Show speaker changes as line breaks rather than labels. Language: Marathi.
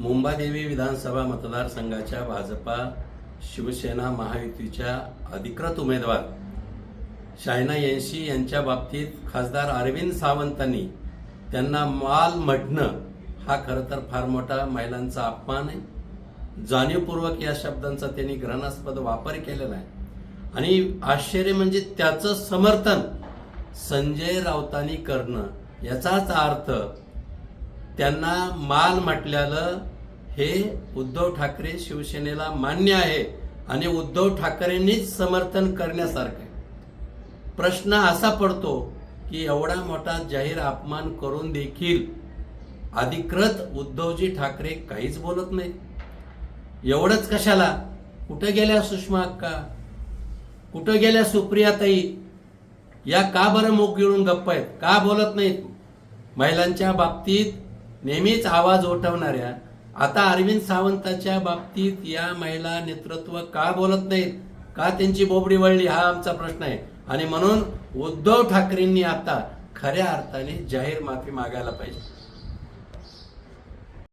मुंबादेवी विधानसभा मतदारसंघाच्या भाजपा शिवसेना महायुतीच्या अधिकृत उमेदवार शायना यांशी यांच्या बाबतीत खासदार अरविंद सावंतांनी त्यांना माल म्हटणं हा खरं तर फार मोठा महिलांचा अपमान आहे. जाणीवपूर्वक या शब्दांचा त्यांनी ग्रहणास्पद वापर केलेला आहे. आणि आश्चर्य म्हणजे त्याचं समर्थन संजय राऊतांनी करणं याचाच अर्थ त्यांना माल म्हटल्यालं हे उद्धव ठाकरे शिवसेनेला मान्य आहे आणि उद्धव ठाकरेंनीच समर्थन करण्यासारखं आहे. प्रश्न असा पडतो की एवढा मोठा जाहीर अपमान करून देखील अधिकृत उद्धवजी ठाकरे काहीच बोलत नाही एवढंच कशाला? कुठं गेल्या सुषमा अक्का? कुठं गेल्या सुप्रियाताई? या का बरं मुख गिळून गप्प आहेत? का बोलत नाहीत? महिलांच्या बाबतीत नेहमीच आवाज उठवणाऱ्या आता अरविंद सावंताच्या बाबतीत या महिला नेतृत्व का बोलत नाहीत? का त्यांची बोबडी वळली? हा आमचा प्रश्न आहे. आणि म्हणून उद्धव ठाकरेंनी आता खऱ्या अर्थाने जाहीर माफी मागायला पाहिजे.